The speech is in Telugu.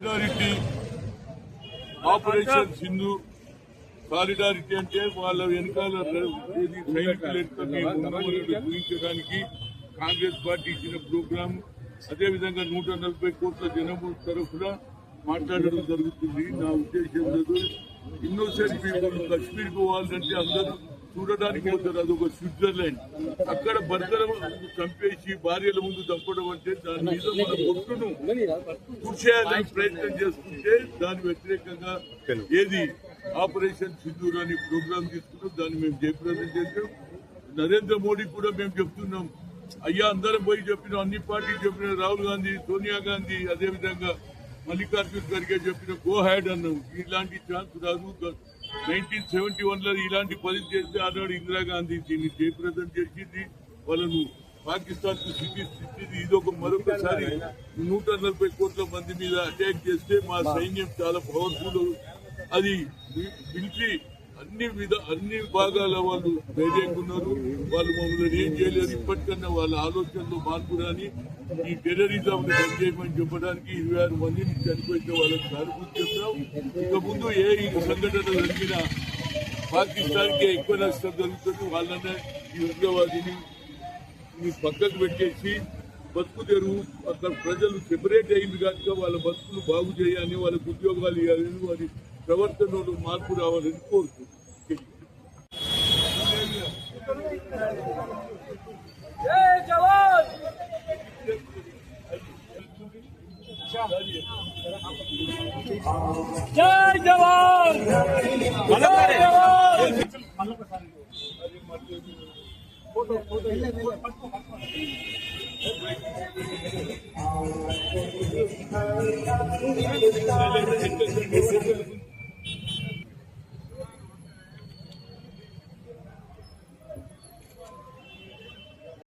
సాలిడారిటీ ఆపరేషన్ సింధు సాలిడారిటీ అంటే వాళ్ళ వెనకాల ఏది చూపించడానికి కాంగ్రెస్ పార్టీ ఇచ్చిన ప్రోగ్రాం. అదేవిధంగా నూట నలభై కోట్ల జనము తరఫున మాట్లాడడం జరుగుతుంది. నా ఉద్దేశం లేదు ఇన్నోసెంట్ పీపుల్ కశ్మీర్ పోవాలంటే అందరూ చూడడానికి పోతారు అదొక స్విట్జర్లాండ్. అక్కడ భర్తల చంపేసి భార్యల ముందు చంపడం అంటే దాని మీద మన పొట్టును కూర్చేయాలని ప్రయత్నం చేస్తుంటే దాని వ్యతిరేకంగా ఏది ఆపరేషన్ సింధూర్ అని ప్రోగ్రామ్ తీసుకున్నాం. దాన్ని మేము జయప్రదం చేసాం నరేంద్ర మోడీ కూడా మేము చెప్తున్నాం. అయ్యా అందరం పోయి చెప్పిన అన్ని పార్టీలు చెప్పిన రాహుల్ గాంధీ సోనియా గాంధీ అదేవిధంగా మల్లికార్జున్ ఖర్గే చెప్పిన గో హ్యాడ్ అన్నాం. ఇలాంటి ఛాన్స్ రాదు. నైన్టీన్ సెవెంటీ వన్లో ఇలాంటి పరిస్థితి చేస్తే ఆనాడు ఇందిరాగాంధీ దీన్ని జయప్రదం చేసింది. వాళ్ళను పాకిస్తాన్కు సిక్కిస్తుంది ఇది ఒక మరొకసారి నూట నలభై కోట్ల మంది మీద అటాక్ చేస్తే మా సైన్యం చాలా పవర్ఫుల్ అది మిలిటరీ అన్ని విధ అన్ని భాగాల వాళ్ళు ధైర్యంగా ఉన్నారు వాళ్ళు మమ్మల్ని ఏం చేయలేదు ఇప్పటికన్నా వాళ్ళ ఆలోచనలో మార్పు రాని ఈ టెర్రరిజం బంద్ చేయమని చెప్పడానికి ఇరవై ఆరు మందిని చనిపోయిన వాళ్ళకి సానుభూతి చెప్తాం ఇక ముందు ఏ ఈ సంఘటన జరిగినా పాకిస్తాన్కి ఎక్కువ నష్టం జరుగుతుంది. వాళ్ళనే ఈ ఉగ్రవాదిని మీ పక్కకు పెట్టేసి బతుకు తెరువు. అక్కడ ప్రజలు సెపరేట్ అయింది కనుక వాళ్ళ బతుకులు బాగు చేయాలని వాళ్ళకు ఉద్యోగాలు ఇవ్వాలని వారి ప్రవర్తనలో మార్పు రావాలని जय जवान। जय जवान। जय जवान